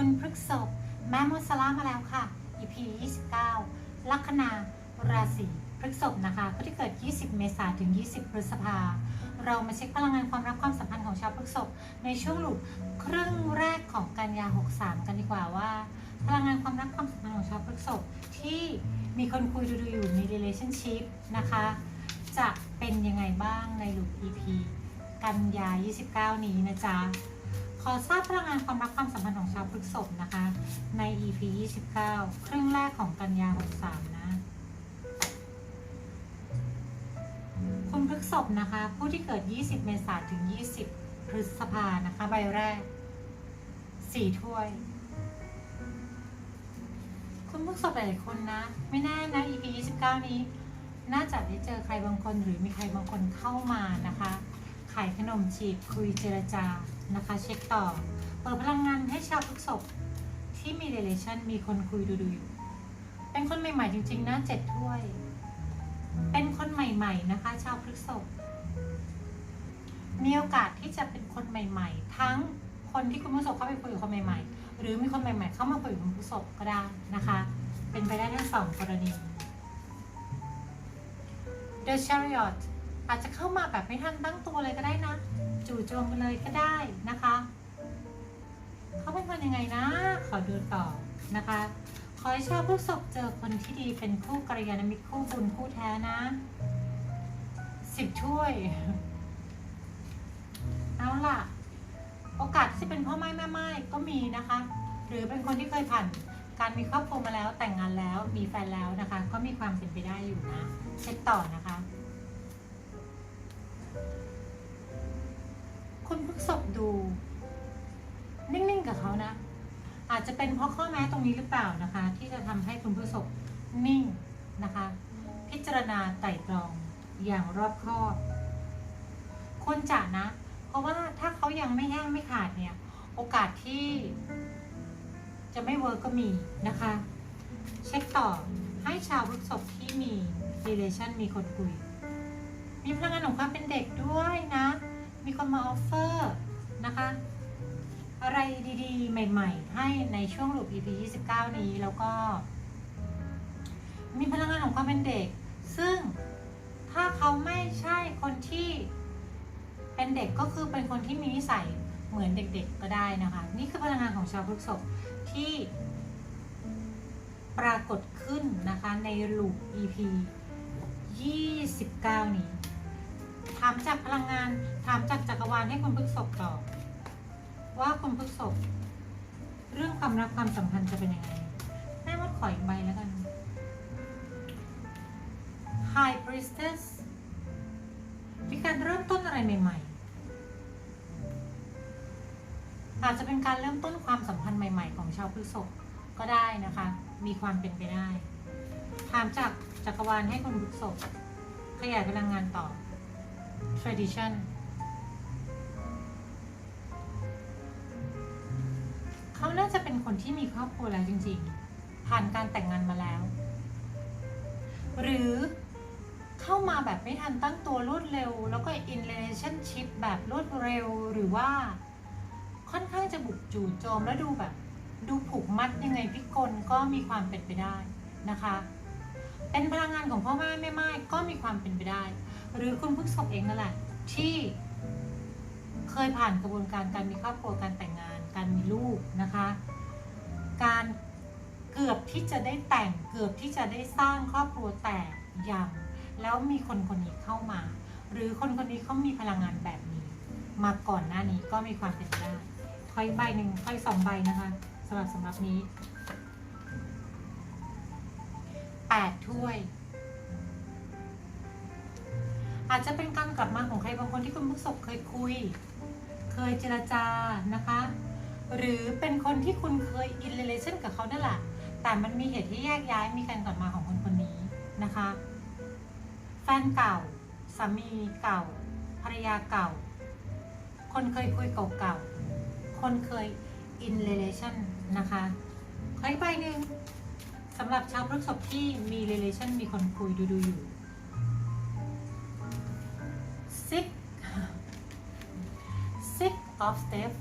คุณพฤกษบแม่มดสลามาแล้วค่ะ EP 29 ลัคนาราศีพฤกษบนะคะผู้ที่เกิด 20 เมษายนถึง 20 พฤษภา เรามาเช็คพลังงานความรักความสัมพันธ์ของชาวพฤกษบในช่วงหลุดครึ่งแรกของกันยา 63 กันดีกว่าว่า พลังงานความรักความสัมพันธ์ของชาวพฤกษบที่มีคนคุยดูๆอยู่ใน relationship นะคะ จะเป็นยังไงบ้างในหลุด EP กันยา 29 นี้นะจ๊ะ ขอทราบพลังงานความรักความสัมพันธ์ของชาวพฤกษภนะคะ ใน EP 29 ครึ่งแรกของกันยา 63 นะ คุณพฤกษภนะคะ ผู้ที่เกิด 20 เมษายนถึง 20 พฤษภานะคะ ใบแรก 4 ถ้วย คุณพฤกษภหลายๆคนนะ ไม่แน่นะ EP 29 นี้น่าจะได้เจอใครบางคนหรือมีใครบางคนเข้ามานะคะ ขายขนมจีบคุยเจรจา นะคะ เช็คต่อ เปิดพลังงานให้ชาวพฤษภที่มี relation มีคนคุยดูดูๆอยู่ เป็นคนใหม่ๆจริงๆนะเจ็ดถ้วย เป็นคนใหม่ๆนะคะ ชาวพฤษภมีโอกาสที่จะเป็นคนใหม่ ๆ ทั้งคนที่คุณพฤษภเข้าไปคุยกับคนใหม่ ๆ หรือมีคนใหม่ ๆ เข้ามาคุยกับคุณพฤษภก็ได้นะคะ เป็นไปได้ทั้งสองกรณี The Chariot อาจจะเข้ามาแบบไม่ทันตั้งตัวเลยก็ได้นะ จู่โจมกันเลยก็ได้นะคะเขาเป็นคนยังไงนะ ขอดูต่อนะคะ ขอให้ชาวพฤษภเจอคนที่ดีเป็นคู่กัลยาณมิตรคู่บุญคู่แท้นะสิบถ้วย เอาล่ะ โอกาสที่จะเป็นพ่อไม้แม่ไม้ก็มีนะคะ หรือเป็นคนที่เคยผ่านการมีครอบครัวมาแล้วแต่งงานแล้วมีแฟนแล้วนะคะ ก็มีความเป็นไปได้อยู่นะ เช็คต่อนะคะ คุณพดู นิ่ง ๆ กับเขานะ อาจจะเป็นเพราะข้อแม้ตรงนี้หรือเปล่านะคะ ที่จะทำให้คุณพฤกษบนิ่งนะคะ พิจารณาไตร่ตรองอย่างรอบคอบควรจะนะ เพราะว่าถ้าเขายังไม่แห้งไม่ขาดเนี่ย โอกาสที่ จะไม่เวิร์กก็มีนะคะ เช็คต่อให้ชาวพฤกษบที่มี relation มีคนคุย มีพลังงานของความเป็นเด็กด้วยนะ มีคนมาออฟเฟอร์นะคะ อะไรดีๆ ใหม่ ๆ ให้ในช่วงหลุด EP 29 นี้แล้วก็ มีพลังงานของความเป็นเด็ก ซึ่งถ้าเขาไม่ใช่คนที่เป็นเด็กก็คือเป็นคนที่มีนิสัยเหมือนเด็กๆก็ได้นะคะ นี่คือพลังงานของชาวพฤกษภที่ปรากฏขึ้นนะคะในลูป EP 29 นี้ ถามจากพลังงาน ถามจากจักรวาลให้คุณพฤกษบตอบว่าคุณพฤกษบเรื่องความรักความสัมพันธ์จะเป็นยังไงแม่มดขออีกใบแล้วกัน High Priestess มีการเริ่มต้นอะไรใหม่ ๆ อาจจะเป็นการเริ่มต้นความสัมพันธ์ใหม่ ๆ ของชาวพฤษภก็ได้นะคะ มีความเป็นไปได้ ถามจากจักรวาลให้คุณพฤษภขยายพลังงานต่อ tradition เขาน่าจะเป็นคนที่มีครอบครัวแล้วจริง ๆ ผ่านการแต่งงานมาแล้ว หรือเข้ามาแบบไม่ทันตั้งตัวรวดเร็ว แล้วก็ in relationship แบบรวดเร็วหรือว่าค่อนข้างจะบุกจู่โจมแล้วดูแบบ ดูผูกมัดยังไงพิกลก็มีความเป็นไปได้นะคะ เป็นพลังงานของพ่อแม่แม่ไม้ก็มีความเป็นไปได้ หรือคุณพฤกษบเองนั่นแหละที่เคยผ่านกระบวนการการมีครอบครัวการแต่งงาน การมีลูกนะคะ การเกือบที่จะได้แต่งเกือบที่จะได้สร้างครอบครัวแต่ยังแล้วมีคนคนนี้เข้ามา หรือคนคนนี้เขามีพลังงานแบบนี้ มาก่อนหน้านี้ก็มีความเป็นไปได้ค่อยใบหนึ่งค่อยสองใบนะคะสำหรับสำหรับนี้แปดถ้วย อาจจะเป็นการกลับมาของใครบางคนที่คุณผู้ศพเคยคุย เคยเจรจานะคะ หรือเป็นคนที่คุณเคยอินเ a t i o n กับเขานั่นแหละแต่มันมีเหตุที่แยกย้ายมีการกลับมาของคนคนนี้นะคะ แฟนเก่าสามีเก่าภรรยาเก่า คนเคยคุยเก่าๆคนเคยอินเ a t i o n นะคะขออีกใบหนึ่งสำหรับชาวพฤษภที่มี relation มีคนคุยดูดูๆอยู่ six of step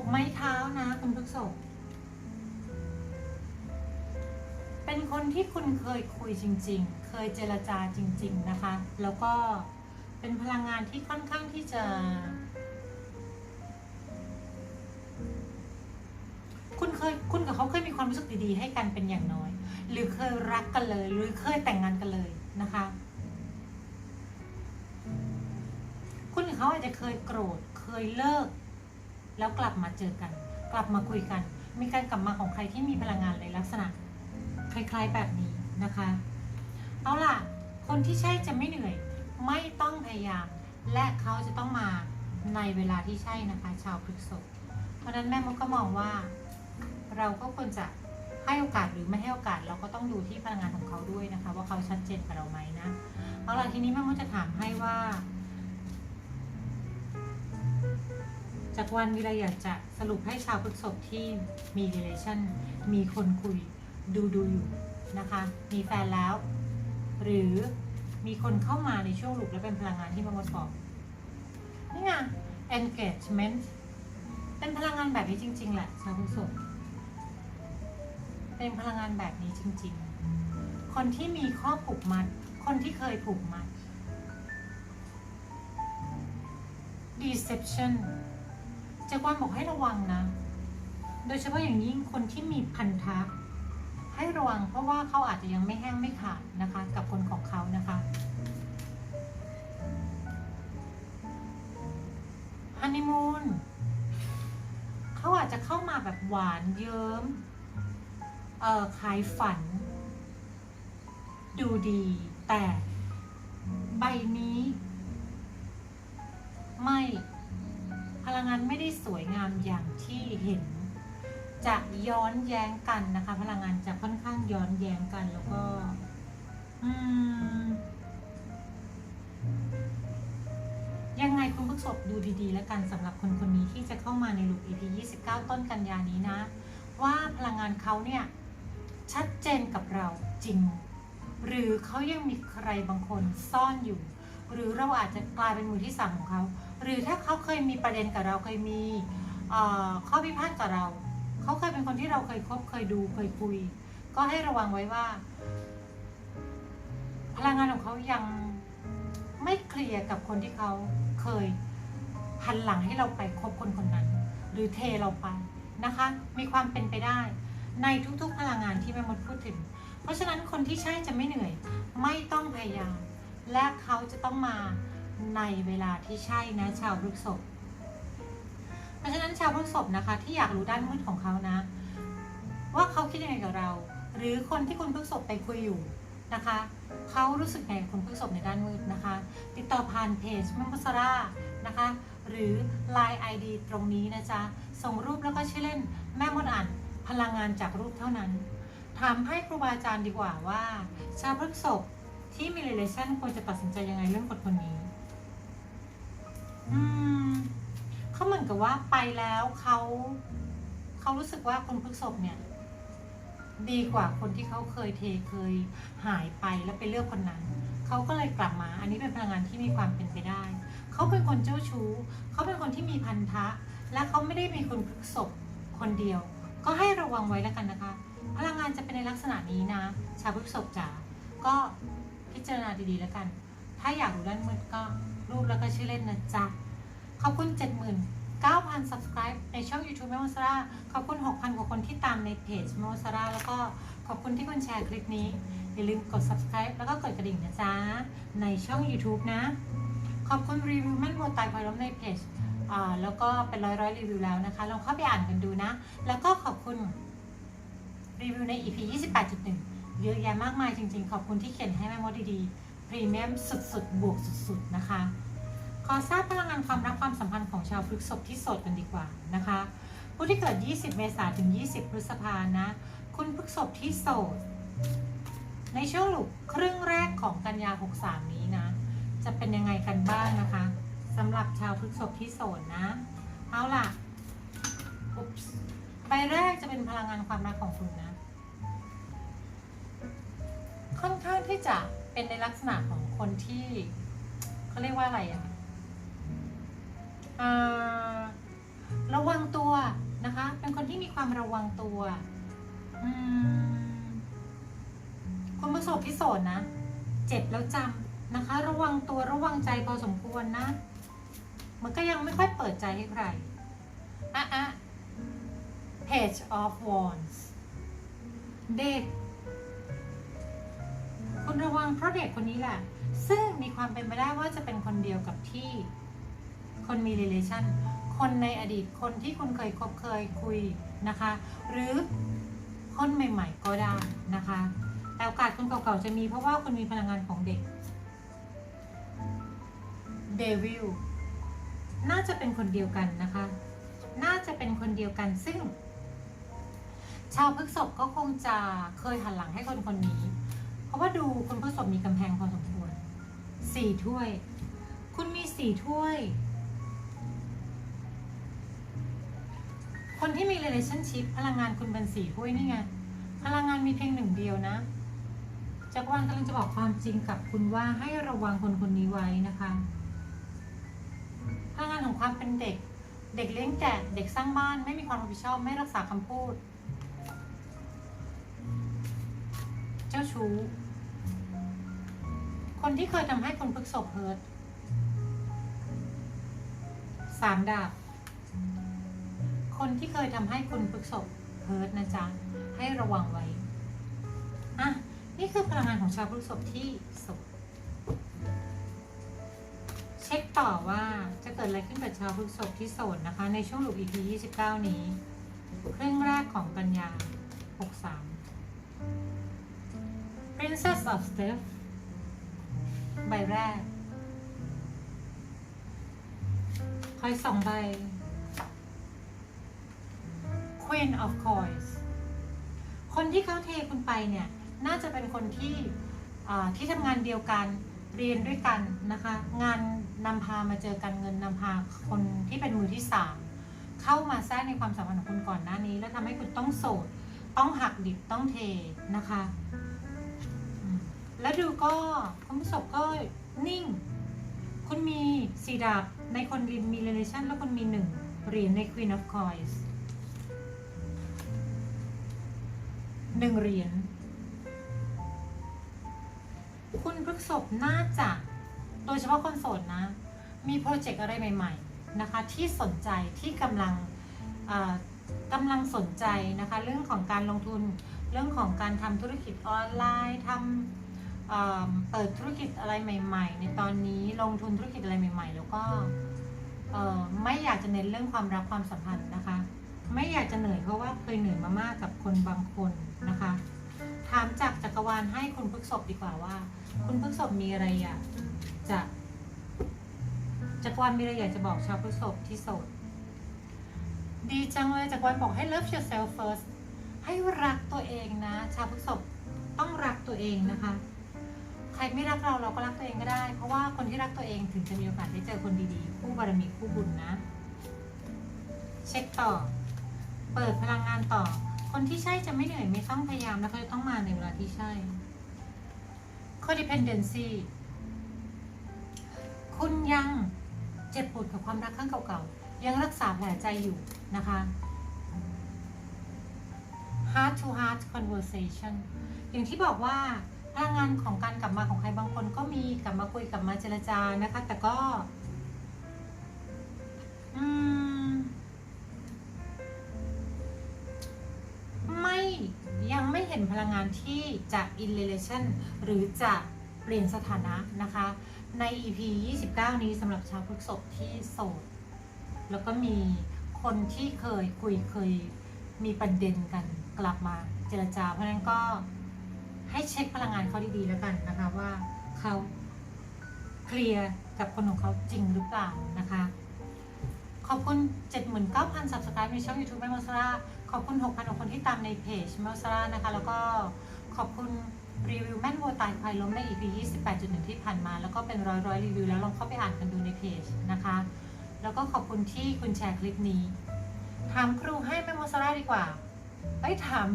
กไม้เท้านะคุณพฤกษบเป็นคนที่คุณเคยคุยจริง ๆ เคยเจรจาจริง ๆ นะคะ แล้วก็เป็นพลังงานที่ค่อนข้างที่จะ คุณเคยคุณกับเขาเคยมีความรู้สึกดีๆ ให้กันเป็นอย่างน้อย หรือเคยรักกันเลย หรือเคยแต่งงานกันเลยนะคะ เขาอาจจะเคยโกรธเคยเลิก แล้วกลับมาเจอกัน กลับมาคุยกัน มีการกลับมาของใครที่มีพลังงานในลักษณะ คล้ายๆแบบนี้นะคะ เอาล่ะ คนที่ใช่จะไม่เหนื่อย ไม่ต้องพยายาม และเขาจะต้องมาในเวลาที่ใช่นะคะ ชาวพฤกษภเพราะฉะนั้นแม่มดก็มองว่า เราก็ควรจะให้โอกาสหรือไม่ให้โอกาสเราก็ต้องดูที่พลังงานของเขาด้วยนะคะ ว่าเขาชัดเจนกับเราไหมนะเอาล่ะทีนี้แม่มดจะถามให้ว่า จากวันมีอะไรอยากจะสรุปให้ชาวพฤกษภที่มี relation มีคนคุยดูดูอยู่นะคะ มีแฟนแล้ว หรือมีคนเข้ามาในช่วงหลุกและเป็นพลังงานที่แม่มดบอกนี่ไง engagement เป็นพลังงานแบบนี้จริง ๆ แหละชาวพฤกษภเป็นพลังงานแบบนี้จริง ๆ คนที่มีข้อผูกมัด คนที่เคยผูกมัด deception จกวันบอกให้ระวังนะ โดยเฉพาะอย่างยิ่งคนที่มีพันธะให้ระวังเพราะว่าเขาอาจจะยังไม่แห้งไม่ขาดนะคะ กับคนของเขานะคะฮันนีมูนเขาอาจจะเข้ามาแบบหวานเยิ้มเออขายฝัน ดูดี แต่ใบนี้ ไม่านไม่ได้สวยงามอย่างที่เห็น จะย้อนแย้งกันนะคะ พลังงานจะค่อนข้างย้อนแย้งกันแล้วก็ยังไงคุณผู้ชมดูดีๆ แล้วกันสำหรับคนคนนี้ที่จะเข้ามาในลูก EP 29 ต้นกันยานี้นะ ว่าพลังงานเขาเนี่ย ชัดเจนกับเราจริง หรือเขายังมีใครบางคนซ่อนอยู่ หรือเราอาจจะกลายเป็นมือที่สามของเขา หรือถ้าเขาเคยมีประเด็นกับเราเคยมีข้อพิพาทกับเรา เขาเคยเป็นคนที่เราเคยคบเคยดูเคยคุย ก็ให้ระวังไว้ว่า พลังงานของเขายังไม่เคลียร์กับคนที่เขาเคยหันหลังให้เราไปคบคนคนนั้น หรือเทเราไปนะคะ มีความเป็นไปได้ ในทุกๆพลังงานที่แม่มดพูดถึง เพราะฉะนั้นคนที่ใช่จะไม่เหนื่อย ไม่ต้องพยายาม และเขาจะต้องมา ในเวลาที่ใช่นะชาวพฤกษภเพราะฉะนั้นชาวพฤกษภนะคะ ที่อยากรู้ด้านมืดของเขานะ ว่าเขาคิดยังไงกับเรา หรือคนที่คุณพฤกษภไปคุยอยู่นะคะเขารู้สึกไงกับคุณพฤกษภในด้านมืดนะคะ ติดต่อผ่านเพจแม่มดสรานะคะ หรือ Line ID ตรงนี้นะจ๊ะส่งรูปแล้วก็ชื่อเล่นแม่มดอ่านพลังงานจากรูปเท่านั้น ถามให้ครูบาอาจารย์ดีกว่าว่า ชาวพฤกษภที่มี relation ควรจะตัดสินใจยังไงเรื่องคนคนนี้ อืมเขาเหมือนกับว่าไปแล้วเขาเขารู้สึกว่าคนพฤกษภเนี่ย ดีกว่าคนที่เขาเคยเทเคยหายไปแล้วไปเลือกคนนั้นเขาก็เลยกลับมา อันนี้เป็นพลังงานที่มีความเป็นไปได้เขาเป็นคนเจ้าชู้เขาเป็นคนที่มีพันธะ และเขาไม่ได้มีคนพฤกษภคนเดียว ก็ให้ระวังไว้แล้วกันนะคะ พลังงานจะเป็นในลักษณะนี้นะ ชาวพฤกษภจ๋าก็พิจารณาดีๆแล้วกัน ถ้าอยากรู้ด้านมืดก็ รูปแล้วก็ชื่อเล่นนะจ๊ะ ขอบคุณ 79,000 subscribe ในช่อง YouTube แมวสราขอบคุณ 6,000 กว่าคนที่ตามในเพจแมวสราแล้วก็ขอบคุณที่คุณแชร์คลิปนี้ อย่าลืมกด subscribe แล้วก็กดกระดิ่งนะจ๊ะ ในช่อง YouTube นะ ขอบคุณรีวิวแม่นโมตายพอยล้มในเพจอ่าแล้วก็เป็นร้อยร้อยรีวิวแล้วนะคะ ลองเข้าไปอ่านกันดูนะ แล้วก็ขอบคุณรีวิวใน EP 28.1 เยอะแยะมากมายจริงๆ ขอบคุณที่เขียนให้แม่มดดีๆ รีเมียมสุดๆ บวกสุดๆ นะคะ ขอทราบพลังงานความรักความสัมพันธ์ของชาวพฤกษภที่โสดกันดีกว่านะคะ ผู้ที่เกิด 20 เมษายนถึง 20 พฤษภานะ คุณพฤกษภที่โสด ในช่วงหลุกครึ่งแรกของกันยา 63 นี้นะ จะเป็นยังไงกันบ้างนะคะสำหรับชาวพฤกษภที่โสดนะ เอาล่ะอุ๊บใบแรกจะเป็นพลังงานความรักของคุณนะ ค่อนข้างที่จะ เป็นในลักษณะของคนที่เขาเรียกว่าอะไรอะอ่าระวังตัวนะคะ เป็นคนที่มีความระวังตัวคุณผู้ชมที่โสดนะ เจ็บแล้วจำนะคะ ระวังตัวระวังใจพอสมควรนะ มันก็ยังไม่ค่อยเปิดใจให้ใครอะอะ Page of Wands เด็ก คุณระวังเพราะเด็กคนนี้แหละ ซึ่งมีความเป็นไปได้ว่าจะเป็นคนเดียวกับที่ คนมี relation คนในอดีตคนที่คุณเคยคบเคยคุยนะคะ หรือคนใหม่ ๆ ก็ได้นะคะ แต่โอกาสคนเก่าๆจะมีเพราะว่าคุณมีพลังงานของเด็กเดวิลน่าจะเป็นคนเดียวกันนะคะ น่าจะเป็นคนเดียวกันซึ่ง ชาวพฤกษบก็คงจะเคยหันหลังให้คนคนนี้ ราะว่าดูคุณพฤกษบมีกำแพงพอสมควรสี่ถ้วย คุณมีสี่ถ้วย คนที่มี relationship พลังงานคุณเป็นสี่ถ้วยนี่ไง พลังงานมีเพียงหนึ่งเดียวนะจักรวาลกำลังจะบอกความจริงกับคุณว่าให้ระวังคนคนนี้ไว้นะคะพลังงานของความเป็นเด็ก เด็กเลี้ยงแกะเด็กสร้างบ้านไม่มีความรับผิดชอบไม่รักษาคำพูด เจ้าชู้ คนที่เคยทำให้คนพึกศพเฮิร์ตสามดาบ คนที่เคยทำให้คุณพึกศพเฮิร์ตนะจ๊ะ ให้ระวังไว้ อะ นี่คือพลังงานของชาวพฤกษบที่โสดเช็คต่อว่าจะเกิดอะไรขึ้นกับชาวพฤกษบที่โสดนะคะ ในช่วงหลุด EP 29 นี้ ครึ่งแรกของกันยา 63 Princess of Steph ใบแรก คอยสองใบ Queen of Coins คนที่เขาเทคุณไปเนี่ย น่าจะเป็นคนที่ที่ทำงานเดียวกันเรียนด้วยกันนะคะ งานนำพามาเจอกันเงินนำพาคนที่เป็นมือที่สามเข้ามาแทรกในความสัมพันธ์ของคุณก่อนหน้านี้ แล้วทำให้คุณต้องโสด ต้องหักดิบต้องเทนะคะ แล้วดูก็คุณผู้ชมก็นิ่ง คุณมีสีดาบในคนรินมี relation แล้วคุณมีหนึ่งเหรียญใน Queen of Coins หนึ่งเหรียญคุณพฤกษบน่าจะ โดยเฉพาะคนโสดนะ มีโปรเจกต์อะไรใหม่ ๆ นะคะ ที่สนใจที่กำลังกำลังสนใจนะคะ เรื่องของการลงทุนเรื่องของการทำธุรกิจออนไลน์ทำ เปิดธุรกิจอะไรใหม่ ๆ ในตอนนี้ลงทุนธุรกิจอะไรใหม่ ๆ แล้วก็ไม่อยากจะเน้นเรื่องความรักความสัมพันธ์นะคะ ไม่อยากจะเหนื่อยเพราะว่าเคยเหนื่อยมามากกับคนบางคนนะคะ ถามจากจักรวาลให้คุณพฤกษบดีกว่าว่า คุณพฤกษบมีอะไรอยากจะจักรวาลมีอะไรอยากจะบอกชาวพฤกษบที่โสดดีจังเลยจักรวาลบอกให้ love yourself first ให้รักตัวเองนะ ชาวพฤกษบต้องรักตัวเองนะคะ ใครไม่รักเราเราก็รักตัวเองก็ได้ เพราะว่าคนที่รักตัวเองถึงจะมีโอกาสได้เจอคนดีๆ คู่บารมีคู่บุญนะ เช็คต่อ เปิดพลังงานต่อ คนที่ใช่จะไม่เหนื่อยไม่ต้องพยายามแล้วก็จะต้องมาในเวลาที่ใช่ codependency คุณยังเจ็บปวดกับความรักครั้งเก่าๆ ยังรักษาแผลใจอยู่นะคะ heart to heart conversation อย่างที่บอกว่า พลังงานของการกลับมาของใครบางคนก็มีกลับมาคุยกลับมาเจรจานะคะ แต่ก็ไม่ยังไม่เห็นพลังงานที่จะ in relation หรือจะเปลี่ยนสถานะนะคะ ใน EP 29 นี้สำหรับชาวพฤกษบที่โสด แล้วก็มีคนที่เคยคุยเคยมีประเด็นกันกลับมาเจรจาเพราะฉะนั้นก็ ให้เช็คพลังงานเขาดีๆแล้วกันนะคะว่าเขาเคลียร์กับคนของเขาจริงหรือเปล่านะคะ ขอบคุณ 79,000 subscribe ในช่อง YouTube แม่มอสราขอบคุณ 6,000กว่าคนที่ตามในเพจแม่มอสรานะคะ แล้วก็ขอบคุณรีวิวแม่นวัวตายควายล้มใน EP 28.1 ที่ผ่านมา แล้วก็เป็นร้อยร้อยๆรีวิวแล้วลองเข้าไปอ่านกันดูในเพจนะคะ แล้วก็ขอบคุณที่คุณแชร์คลิปนี้ ถามครูให้แม่มอสราดีกว่าเอ้ยถาม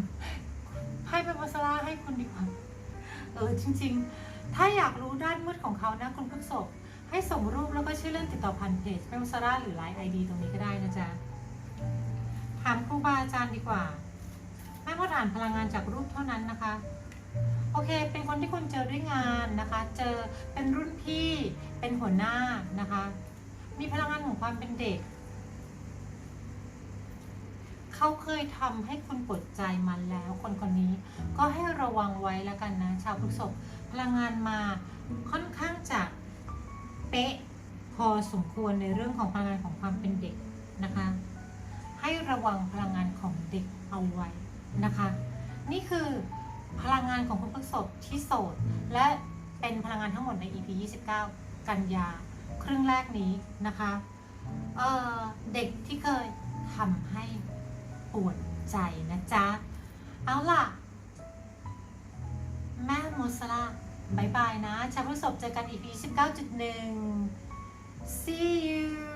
ให้แม่มอสราให้คุณดีกว่าเออจริง ๆ ถ้าอยากรู้ด้านมืดของเขานะคุณพิ่งศพให้ส่งรูปแล้วก็ชื่อเล่นติดต่อผ่านเพจแม่มอสราหรือไลน์ไอดีตรงนี้ก็ได้นะจ๊ะถามครูบาอาจารย์ดีกว่าไม่ว่าอ่านพลังงานจากรูปเท่านั้นนะคะ โอเค เป็นคนที่คุณเจอด้วยงานนะคะ เจอเป็นรุ่นพี่ เป็นหัวหน้านะคะ มีพลังงานของความเป็นเด็ก เขาเคยทำให้คุณปวดใจมาแล้ว คนคนนี้ก็ให้ระวังไว้แล้วกันนะ ชาวพฤษภพลังงานมาค่อนข้างจะเป๊ะพอสมควรในเรื่องของพลังงานของความเป็นเด็กนะคะ ให้ระวังพลังงานของเด็กเอาไว้นะคะ นี่คือพลังงานของคุณพฤษภที่โสด และเป็นพลังงานทั้งหมดใน EP 29 กันยา ครึ่งแรกนี้นะคะเเด็กที่เคยทำให้ ปวดใจนะจ๊ะ เอาล่ะ แม่โมสลาบายบายนะชาวพฤษภเจอกันอีพี19.1 see you